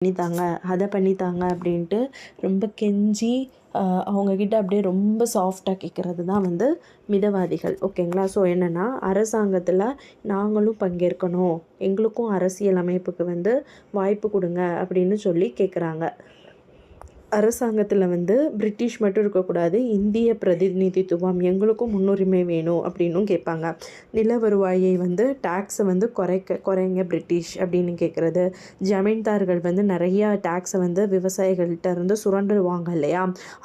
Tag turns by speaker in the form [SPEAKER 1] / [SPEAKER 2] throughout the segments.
[SPEAKER 1] பண்ணித்தாங்க அதை பண்ணித்தாங்க அப்படின்ட்டு ரொம்ப கெஞ்சி அவங்கக்கிட்ட அப்படியே ரொம்ப சாஃப்டாக கேட்குறது தான் வந்து மிதவாதிகள். ஓகேங்களா? ஸோ என்னென்னா அரசாங்கத்தில் நாங்களும் பங்கேற்கணும். எங்களுக்கும் அரசியல் அமைப்புக்கு வந்து வாய்ப்பு கொடுங்க அப்படின்னு சொல்லி கேட்குறாங்க அரசாங்கத்தில் வந்து பிரிட்டிஷ் மட்டும் இருக்கக்கூடாது இந்திய பிரதிநிதித்துவம் எங்களுக்கும் முன்னுரிமை வேணும் அப்படின்னும் கேட்பாங்க. நில வருவாயை வந்து டேக்ஸை வந்து குறைக்க குறைங்க பிரிட்டிஷ் அப்படின்னு கேட்குறது. ஜமீன்தார்கள் வந்து நிறையா டேக்ஸை வந்து விவசாயிகள்கிட்ட இருந்து சுரண்டுவாங்க இல்லையா?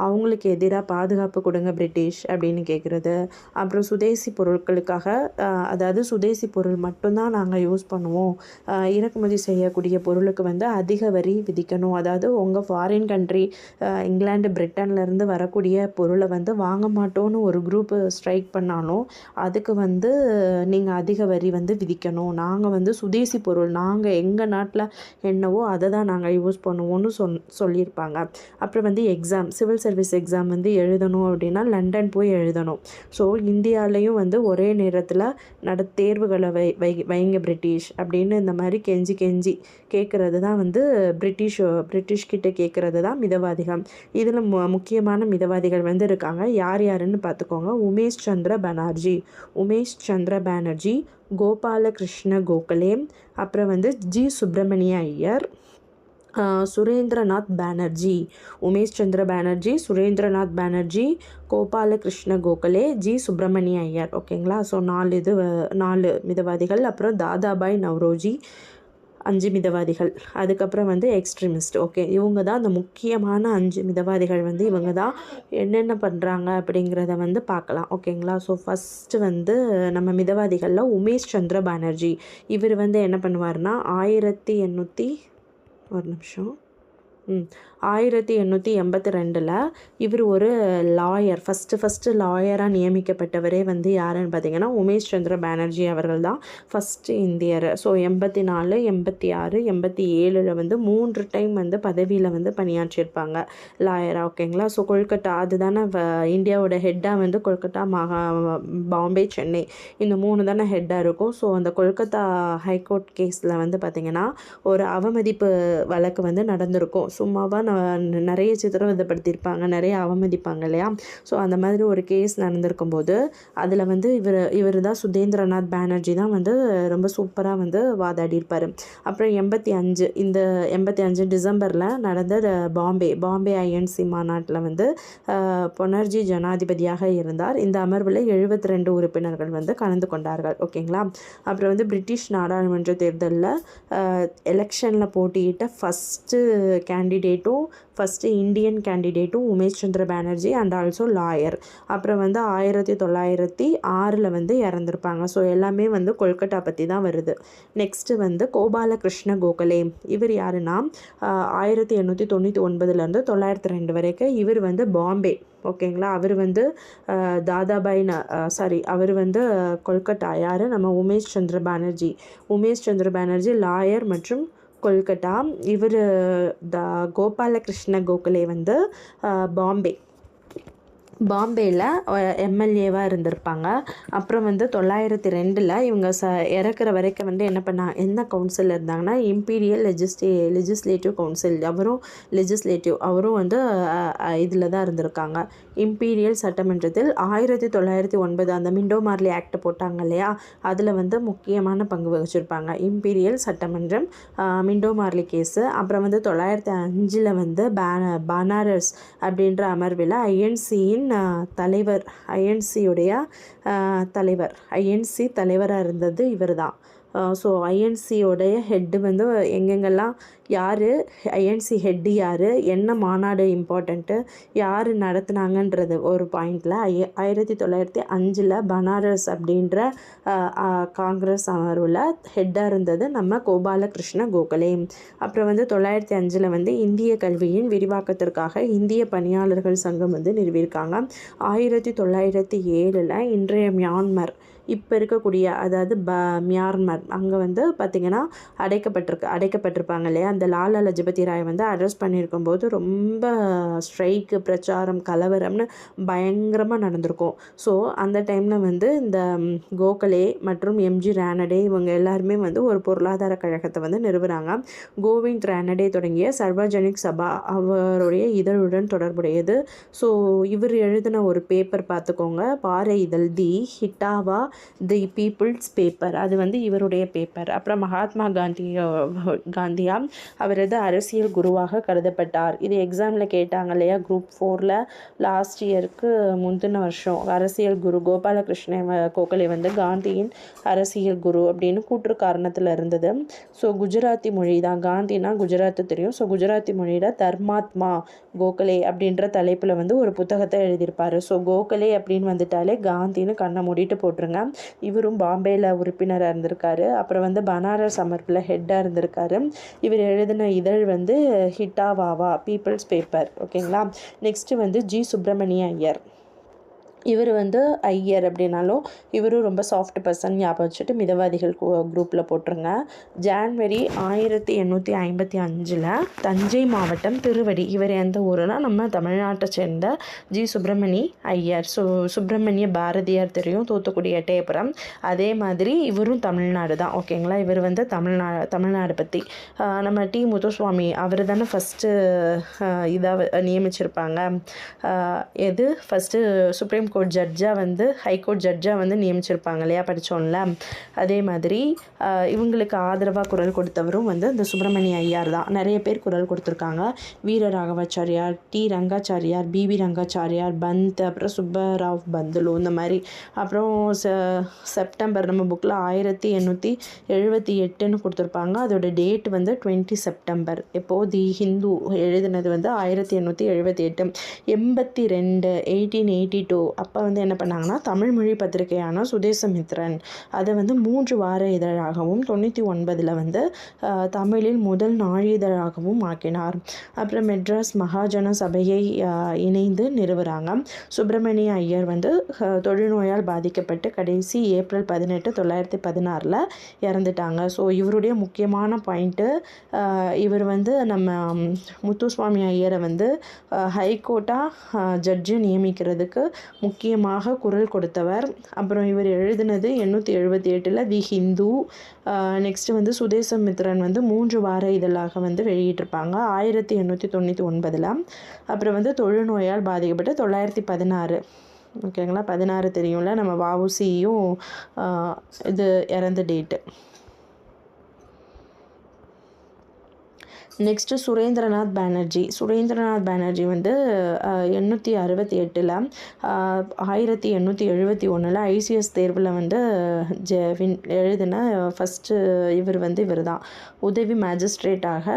[SPEAKER 1] அவங்களுக்கு எதிராக பாதுகாப்பு கொடுங்க பிரிட்டிஷ் அப்படின்னு கேட்குறது. அப்புறம் சுதேசி பொருட்களுக்காக அதாவது சுதேசி பொருள் மட்டும்தான் நாங்கள் யூஸ் பண்ணுவோம். இறக்குமதி செய்யக்கூடிய பொருளுக்கு வந்து அதிக வரி விதிக்கணும். அதாவது உங்கள் ஃபாரின் கண்ட்ரி இங்கிலாந்து பிரிட்டன்லேருந்து வரக்கூடிய பொருளை வந்து வாங்க மாட்டோன்னு ஒரு குரூப்பு ஸ்ட்ரைக் பண்ணாலும் அதுக்கு வந்து நீங்கள் அதிக வரி வந்து விதிக்கணும். நாங்கள் வந்து சுதேசி பொருள் நாங்கள் எங்கள் நாட்டில் என்னவோ அதை தான் நாங்கள் யூஸ் பண்ணுவோன்னு சொன் சொல்லியிருப்பாங்க. அப்புறம் வந்து எக்ஸாம் சிவில் சர்வீஸ் எக்ஸாம் வந்து எழுதணும் அப்படின்னா லண்டன் போய் எழுதணும். ஸோ இந்தியாவிலையும் வந்து ஒரே நேரத்தில் நட தேர்வுகளை வை வை வைங்க பிரிட்டிஷ் அப்படின்னு இந்த மாதிரி கெஞ்சி கெஞ்சி கேட்குறது தான் வந்து பிரிட்டிஷ் பிரிட்டிஷ்கிட்ட கேட்குறது தான் மிதவாதிகள் இதில் மு முக்கியமான மிதவாதிகள் வந்து இருக்காங்க யார் யாருன்னு பார்த்துக்கோங்க. உமேஷ் சந்திர பனர்ஜி. உமேஷ் சந்திர பானர்ஜி கோபாலகிருஷ்ண கோகலே அப்புறம் வந்து ஜி சுப்பிரமணிய ஐயர் சுரேந்திரநாத் பானர்ஜி. உமேஷ் சந்திர பானர்ஜி சுரேந்திரநாத் பானர்ஜி கோபாலகிருஷ்ண கோகலே ஜி சுப்பிரமணிய ஐயர். ஓகேங்களா? ஸோ நாலு இது நாலு மிதவாதிகள். அப்புறம் தாதாபாய் நவ்ரோஜி அஞ்சு மிதவாதிகள். அதுக்கப்புறம் வந்து எக்ஸ்ட்ரீமிஸ்ட் ஓகே இவங்க தான் அந்த முக்கியமான அஞ்சு மிதவாதிகள் வந்து இவங்க தான் என்னென்ன பண்ணுறாங்க அப்படிங்கிறத வந்து பார்க்கலாம். ஓகேங்களா ஸோ ஃபஸ்ட்டு வந்து நம்ம மிதவாதிகளில் உமேஷ் சந்திர பானர்ஜி. இவர் வந்து என்ன பண்ணுவார்னா ஆயிரத்தி எண்ணூற்றி ஒரு நிமிஷம். ஆயிரத்தி எண்ணூற்றி எண்பத்தி ரெண்டில் இவர் ஒரு லாயர் ஃபஸ்ட்டு ஃபஸ்ட்டு லாயராக நியமிக்கப்பட்டவரே வந்து யாருன்னு பார்த்தீங்கன்னா உமேஷ் சந்திர பானர்ஜி அவர்கள் தான் ஃபஸ்ட்டு இந்தியர். ஸோ எண்பத்தி நாலு எண்பத்தி ஆறு எண்பத்தி ஏழில் வந்து மூன்று டைம் வந்து பதவியில் வந்து பணியாற்றியிருப்பாங்க லாயராக ஓகேங்களா ஸோ கொல்கட்டா அதுதானே இந்தியாவோட ஹெட்டாக வந்து கொல்கட்டா மகா பாம்பே சென்னை இந்த மூணு தானே ஹெட்டாக இருக்கும். ஸோ அந்த கொல்கத்தா ஹைகோர்ட் கேஸில் வந்து பார்த்திங்கன்னா ஒரு அவமதிப்பு வழக்கு வந்து நடந்திருக்கும். சும்மாவாக நான் நிறைய சித்திரவதைப்படுத்தியிருப்பாங்க நிறைய அவமதிப்பாங்க இல்லையா? ஸோ அந்த மாதிரி ஒரு கேஸ் நடந்திருக்கும் போது அதில் வந்து இவர் இவர் தான் சுதேந்திரநாத் பானர்ஜி தான் வந்து ரொம்ப சூப்பராக வந்து வாதாடியிருப்பார். அப்புறம் எண்பத்தி அஞ்சு இந்த எண்பத்தி அஞ்சு டிசம்பரில் நடந்த பாம்பே பாம்பே ஐஎன்சி மாநாட்டில் வந்து பொனர்ஜி ஜனாதிபதியாக இருந்தார். இந்த அமர்வில் எழுபத்தி ரெண்டு உறுப்பினர்கள் வந்து கலந்து கொண்டார்கள் ஓகேங்களா? அப்புறம் வந்து பிரிட்டிஷ் நாடாளுமன்ற தேர்தலில் எலெக்ஷனில் போட்டியிட்ட ஃபஸ்ட்டு கேண்டிடேட்டும் first Indian கேண்டிடேட்டும் Umesh Chandra Banerjee and also lawyer அப்புறம் வந்து ஆயிரத்தி தொள்ளாயிரத்தி ஆறில் வந்து இறந்துருப்பாங்க. ஸோ எல்லாமே வந்து கொல்கட்டா பற்றி தான் வருது. நெக்ஸ்ட்டு வந்து கோபாலகிருஷ்ண கோகலே. இவர் யாருன்னா ஆயிரத்தி எண்ணூற்றி தொண்ணூற்றி ஒன்பதுலேருந்து தொள்ளாயிரத்தி ரெண்டு வரைக்கும் இவர் வந்து பாம்பே. ஓகேங்களா அவர் வந்து தாதாபாய் சாரி அவர் வந்து கொல்கட்டா யார்? நம்ம உமேஷ் சந்திர பானர்ஜி. உமேஷ் சந்திர பானர்ஜி லாயர் மற்றும் கொல்கட்டா. இவர் த கோபாலகிருஷ்ண கோகலே வந்து பாம்பே. பாம்பேயில் எம்எல்ஏவாக இருந்திருப்பாங்க அப்புறம் வந்து தொள்ளாயிரத்தி ரெண்டில் இவங்க ச இறக்குற வரைக்கும் வந்து என்ன பண்ணா என்ன கவுன்சில் இருந்தாங்கன்னா இம்பீரியல் லெஜிஸ்லே லெஜிஸ்லேட்டிவ் கவுன்சில் அவரும் லெஜிஸ்லேட்டிவ் அவரும் வந்து இதில் தான் இருந்திருக்காங்க இம்பீரியல் சட்டமன்றத்தில் ஆயிரத்தி தொள்ளாயிரத்தி ஒன்பது அந்த மிண்டோ மார்லி ஆக்ட் போட்டாங்க இல்லையா அதில் வந்து முக்கியமான பங்கு வகிச்சிருப்பாங்க இம்பீரியல் சட்டமன்றம் மிண்டோ மார்லி கேஸு அப்புறம் வந்து தொள்ளாயிரத்தி அஞ்சில் வந்து பேன பனாரஸ் அப்படின்ற அமர்வில் ஐஎன்சியின் தலைவர் ஐஎன்சியுடைய தலைவர். ஐஎன்சி தலைவராக இருந்தது இவர் தான் ஸோ ஐஎன்சியோடைய ஹெட்டு வந்து எங்கெங்கெல்லாம் யார் ஐஎன்சி ஹெட்டு யார் என்ன மாநாடு இம்பார்ட்டண்ட்டு யார் நடத்துனாங்கன்றது ஒரு பாயிண்டில் ஐ ஆயிரத்தி தொள்ளாயிரத்தி அஞ்சில் பனாரஸ் அப்படின்ற காங்கிரஸ் அமர்வில் ஹெட்டாக இருந்தது நம்ம கோபாலகிருஷ்ண கோகலே. அப்புறம் வந்து தொள்ளாயிரத்தி அஞ்சில் வந்து இந்திய கல்வியின் விரிவாக்கத்திற்காக இந்திய பணியாளர்கள் சங்கம் வந்து நிறுவியிருக்காங்க. ஆயிரத்தி தொள்ளாயிரத்தி ஏழில் இன்றைய மியான்மர் இப்போ இருக்கக்கூடிய அதாவது ப மியான்மர் அங்கே வந்து பார்த்திங்கன்னா அடைக்கப்பட்டிருக்கு அடைக்கப்பட்டிருப்பாங்க இல்லையா? அந்த லாலா லஜபதி ராய் வந்து அரெஸ்ட் பண்ணியிருக்கும் போது ரொம்ப ஸ்ட்ரைக்கு பிரச்சாரம் கலவரம்னு பயங்கரமாக நடந்திருக்கும். ஸோ அந்த டைமில் வந்து இந்த கோகலே மற்றும் எம்ஜி ரானடே இவங்க எல்லாருமே வந்து ஒரு பொருளாதார கழகத்தை வந்து நிறுவுறாங்க. கோவிந்த் ரானடே தொடங்கிய சர்வஜனிக் சபா அவருடைய இதழுடன் தொடர்புடையது. ஸோ இவர் எழுதின ஒரு பேப்பர் பார்த்துக்கோங்க பாறை இதழ் தி ஹிட்டாவா தி பீப்புள்ஸ் பேப்பர். அது வந்து இவருடைய பேப்பர். அப்புறம் மகாத்மா காந்தியோ காந்தியா அவரது அரசியல் குருவாக கருதப்பட்டார். இது எக்ஸாமில் கேட்டாங்க இல்லையா? குரூப் ஃபோரில் லாஸ்ட் இயருக்கு முந்தின வருஷம். அரசியல் குரு கோபாலகிருஷ்ண கோகலே வந்து காந்தியின் அரசியல் குரு அப்படின்னு கூற்று காரணத்தில் இருந்தது. ஸோ குஜராத்தி மொழி தான். காந்தினா குஜராத்து தெரியும். ஸோ குஜராத்தி மொழியில் தர்மாத்மா கோகலே அப்படின்ற தலைப்பில் வந்து ஒரு புத்தகத்தை எழுதியிருப்பார். ஸோ கோகலே அப்படின்னு வந்துட்டாலே காந்தின்னு கண்ணை மூடிட்டு போட்டுருங்க. இவரும் பாம்பேயில் உறுப்பினராக இருந்திருக்காரு. அப்புறம் வந்து பனாரஸ் அமர்ப்பில் ஹெட்டாக இருந்திருக்காரு. இவர் எழுதின இதழ் வந்து ஹிட்டாவாவா? பீப்புள்ஸ் பேப்பர் ஓகேங்களா நெக்ஸ்ட்டு வந்து ஜி சுப்பிரமணிய ஐயர். இவர் வந்து ஐயர் அப்படின்னாலும் இவரும் ரொம்ப சாஃப்ட் பர்சன் ஞாபகம் வச்சுட்டு மிதவாதிகள் குரூப்பில் போட்டுருங்க. ஜான்வரி ஆயிரத்தி எண்ணூற்றி ஐம்பத்தி அஞ்சில் தஞ்சை மாவட்டம் திருவடி இவர் எந்த ஊருனா நம்ம தமிழ்நாட்டை சேர்ந்த ஜி. சுப்பிரமணி ஐயர். ஸோ சுப்பிரமணிய பாரதியார் தெரியும் தூத்துக்குடி எட்டயபுரம். அதே மாதிரி இவரும் தமிழ்நாடு தான். ஓகேங்களா இவர் வந்து தமிழ்நா தமிழ்நாடு பற்றி நம்ம டி. முத்துசுவாமி அவர் தானே ஃபஸ்ட்டு இதாக நியமிச்சிருப்பாங்க. எது? ஃபஸ்ட்டு சுப்ரீம் கோர்ட் ஜட்ஜாக வந்து ஹைகோர்ட் ஜட்ஜாக வந்து நியமிச்சிருப்பாங்க இல்லையா படித்தோம்ல அதே மாதிரி இவங்களுக்கு ஆதரவாக குரல் கொடுத்தவரும் வந்து இந்த சுப்பிரமணிய ஐயார் தான். நிறைய பேர் குரல் கொடுத்துருக்காங்க. வீர ராகவாச்சாரியார் டி. ரங்காச்சாரியார் பிபி ரங்காச்சாரியார் பந்த் அப்புறம் சுப்பராவ் பந்துலு இந்த மாதிரி. அப்புறம் செ செப்டம்பர் நம்ம புக்கில் ஆயிரத்தி எண்ணூற்றி எழுபத்தி எட்டுன்னு கொடுத்துருப்பாங்க. அதோட டேட் வந்து டுவெண்ட்டி செப்டம்பர் இப்போது தி ஹிந்து எழுதினது வந்து ஆயிரத்தி எண்ணூற்றி எழுபத்தி எட்டு. எண்பத்தி ரெண்டு எயிட்டீன் எயிட்டி டூ அப்போ வந்து என்ன பண்ணாங்கன்னா தமிழ் மொழி பத்திரிகையான சுதேசமித்ரன் அதை வந்து மூன்று வார இதழாகவும் தொண்ணூற்றி ஒன்பதில் வந்து தமிழில் முதல் நாளிதழாகவும் ஆக்கினார். அப்புறம் மெட்ராஸ் மகாஜன சபையை இணைந்து நிறுவுகிறாங்க சுப்பிரமணிய ஐயர் வந்து தொழுநோயால் பாதிக்கப்பட்டு கடைசி ஏப்ரல் பதினெட்டு தொள்ளாயிரத்தி பதினாறில் இறந்துட்டாங்க. ஸோ இவருடைய முக்கியமான பாயிண்ட்டு இவர் வந்து நம்ம முத்துசுவாமி ஐயரை வந்து ஹைகோர்ட்டாக ஜட்ஜு நியமிக்கிறதுக்கு முக்கியமாக குரல் கொடுத்தவர். அப்புறம் இவர் எழுதினது எண்ணூற்றி எழுபத்தி எட்டில் தி ஹிந்து. நெக்ஸ்ட்டு வந்து சுதேசமித்ரன் வந்து மூன்று வார இதழாக வந்து வெளியிட்டிருப்பாங்க. ஆயிரத்தி எண்ணூற்றி தொண்ணூற்றி ஒன்பதில். அப்புறம் வந்து தொழுநோயால் பாதிக்கப்பட்டு தொள்ளாயிரத்தி பதினாறு. ஓகேங்களா பதினாறு தெரியும்ல? நம்ம வவுசியும் இது இறந்த டேட்டு நெக்ஸ்ட்டு சுரேந்திரநாத் பானர்ஜி சுரேந்திரநாத் பானர்ஜி வந்து எண்ணூற்றி அறுபத்தி எட்டில் ஆயிரத்தி எண்ணூற்றி எழுபத்தி ஒன்றில் ஐசிஎஸ் தேர்வில் வந்து ஜெ வின் எழுதின ஃபஸ்ட்டு இவர் வந்து இவர் தான் உதவி மேஜிஸ்ட்ரேட்டாக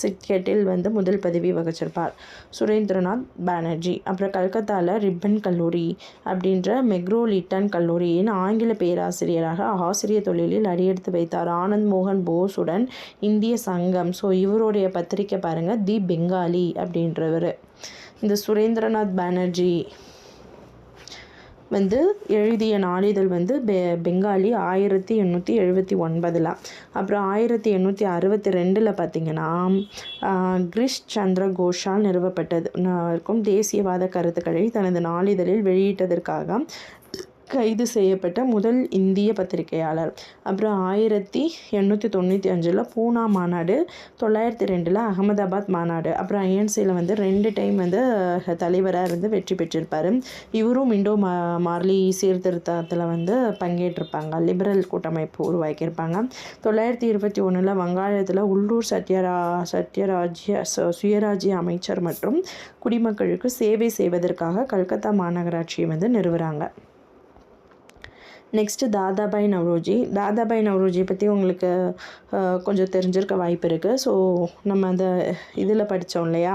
[SPEAKER 1] சிக்கெட்டில் வந்து முதல் பதவி வகிச்சிருப்பார். சுரேந்திரநாத் பானர்ஜி அப்புறம் கல்கத்தாவில் ரிப்பன் கல்லூரி அப்படின்ற மெக்ரோலிட்டன் கல்லூரியின் ஆங்கில பேராசிரியராக ஆசிரியர் தொழிலில் அடியெடுத்து வைத்தார். ஆனந்த் மோகன் போஸுடன் இந்திய சங்கம் ஸோ இவருடைய பத்திரிக்கை பாருங்கள் தி பெங்காலி அப்படின்றவர். இந்த சுரேந்திரநாத் பானர்ஜி வந்து எழுதிய நாளிதழ் வந்து பெ பெங்காலி ஆயிரத்தி எண்ணூற்றி எழுபத்தி ஒன்பதில். அப்புறம் ஆயிரத்தி எண்ணூற்றி அறுபத்தி ரெண்டில் பார்த்திங்கன்னா கிரிஷ் சந்திர கோஷால் நிறுவப்பட்டது. இருக்கும் தேசியவாத கருத்துக்களை தனது நாளிதழில் வெளியிட்டதற்காக கைது செய்யப்பட்ட முதல் இந்திய பத்திரிகையாளர். அப்புறம் ஆயிரத்தி எண்ணூற்றி தொண்ணூற்றி அஞ்சில் பூனா மாநாடு தொள்ளாயிரத்தி ரெண்டில் அகமதாபாத் மாநாடு அப்புறம் ஐஎன்சியில் வந்து ரெண்டு டைம் வந்து தலைவராக இருந்து வெற்றி பெற்றிருப்பார். இவரும் இண்டோ மா மார்லி சீர்திருத்தத்தில் வந்து பங்கேற்றிருப்பாங்க. லிபரல் கூட்டமைப்பு உருவாக்கியிருப்பாங்க. தொள்ளாயிரத்தி இருபத்தி ஒன்றில் வங்காளத்தில் உள்ளூர் சத்யரா சத்யராஜ்ய சுயராஜ்ய அமைச்சர் மற்றும் குடிமக்களுக்கு சேவை செய்வதற்காக கல்கத்தா மாநகராட்சியை வந்து நிறுவுகிறாங்க நெக்ஸ்ட்டு தாதாபாய் நவ்ரோஜி. தாதாபாய் நவ்ரோஜி பற்றி உங்களுக்கு கொஞ்சம் தெரிஞ்சிருக்க வாய்ப்பு இருக்குது ஸோ நம்ம அந்த இதில் படித்தோம் இல்லையா?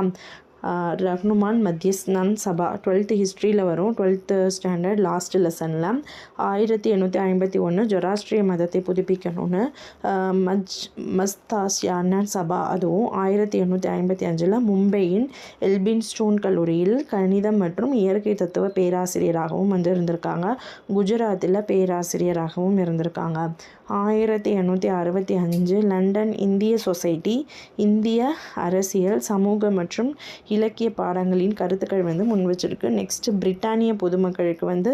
[SPEAKER 1] ரஹ்னுமான் மத்தியஸ்தான் சபா டுவெல்த்து ஹிஸ்ட்ரியில் வரும் டுவெல்த்து ஸ்டாண்டர்ட் லாஸ்ட் லெசனில் ஆயிரத்தி எண்ணூற்றி ஐம்பத்தி ஒன்று ஜொராஸ்ட்ரிய மதத்தை புதுப்பிக்கணும்னு மஜ் மஸ்தாஸ்யான சபா அதுவும் ஆயிரத்தி எண்ணூற்றி ஐம்பத்தி அஞ்சில் மும்பையின் எல்பின் ஸ்டோன் கல்லூரியில் கணிதம் மற்றும் இயற்கை தத்துவ பேராசிரியராகவும் வந்து இருந்திருக்காங்க குஜராத்தில் பேராசிரியராகவும் இருந்திருக்காங்க. ஆயிரத்தி எண்ணூற்றி அறுபத்தி அஞ்சு லண்டன் இந்திய சொசைட்டி இந்திய அரசியல் சமூக மற்றும் இலக்கிய பாடங்களின் கருத்துக்கள் வந்து முன் வச்சிருக்கு நெக்ஸ்ட்டு பிரிட்டானிய பொதுமக்களுக்கு வந்து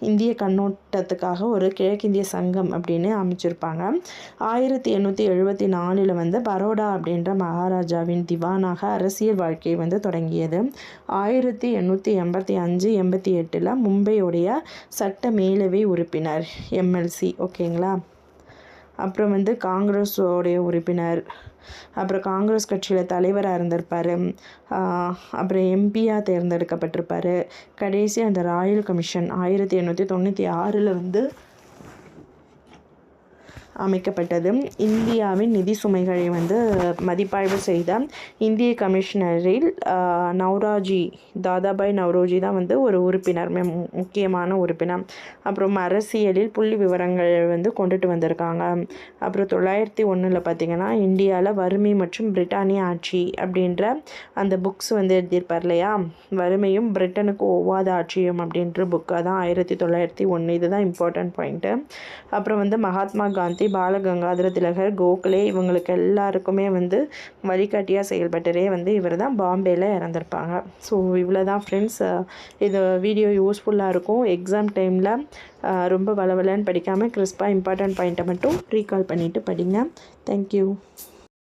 [SPEAKER 1] இந்திய கண்ணோட்டத்துக்காக ஒரு கிழக்கிந்திய சங்கம் அப்படின்னு அமைச்சிருப்பாங்க. ஆயிரத்தி எண்ணூற்றி எழுபத்தி நாலில் வந்து பரோடா அப்படின்ற மகாராஜாவின் திவானாக அரசியல் வாழ்க்கை வந்து தொடங்கியது. ஆயிரத்தி எண்ணூற்றி எண்பத்தி அஞ்சு எண்பத்தி எட்டில் மும்பையுடைய சட்ட மேலவை உறுப்பினர் எம்எல்சி ஓகே? ஓகேங்களா? அப்புறம் வந்து காங்கிரஸோடைய உறுப்பினர். அப்புறம் காங்கிரஸ் கட்சியில் தலைவராக இருந்திருப்பார். அப்புறம் எம்பியாக தேர்ந்தெடுக்கப்பட்டிருப்பார். கடைசி அந்த ராயல் கமிஷன் ஆயிரத்தி எண்ணூற்றி தொண்ணூற்றி ஆறில் வந்து அமைக்கப்பட்டது. இந்தியாவின் நிதி சுமைகளை வந்து மதிப்பாய்வு செய்த இந்திய கமிஷனரில் நவராஜி நவ்ராஜி தாதாபாய் நவ்ரோஜி தான் வந்து ஒரு உறுப்பினர் மெ- முக்கியமான உறுப்பினர். அப்புறம் அரசியலில் புள்ளி விவரங்கள் வந்து கொண்டுட்டு வந்திருக்காங்க. அப்புறம் தொள்ளாயிரத்தி ஒன்றில் பார்த்தீங்கன்னா இந்தியாவில் வறுமை மற்றும் பிரிட்டானிய ஆட்சி அப்படின்ற அந்த புக்ஸ் வந்து எழுதியிருப்பார் இல்லையா? வறுமையும் பிரிட்டனுக்கு ஒவ்வாத ஆட்சியும் அப்படின்ற புக்காக தான் ஆயிரத்தி தொள்ளாயிரத்தி ஒன்று இதுதான் இம்பார்ட்டன்ட் பாயிண்ட்டு அப்புறம் வந்து மகாத்மா காந்தி பாலகங்காதர திலகர் கோகலே இவங்களுக்கு எல்லாருக்குமே வந்து வழிகாட்டியாக செயல்பட்டரே வந்து இவர் தான் பாம்பேயில் இறந்துருப்பாங்க. ஸோ இவ்வளோ தான் ஃப்ரெண்ட்ஸ் இது வீடியோ யூஸ்ஃபுல்லாக இருக்கும். எக்ஸாம் டைமில் ரொம்ப வளவலன்னு படிக்காமல் கிறிஸ்பாக இம்பார்ட்டன்ட் பாயிண்ட்டை மட்டும் ரீகால் பண்ணிவிட்டு படிங்க. தேங்க்யூ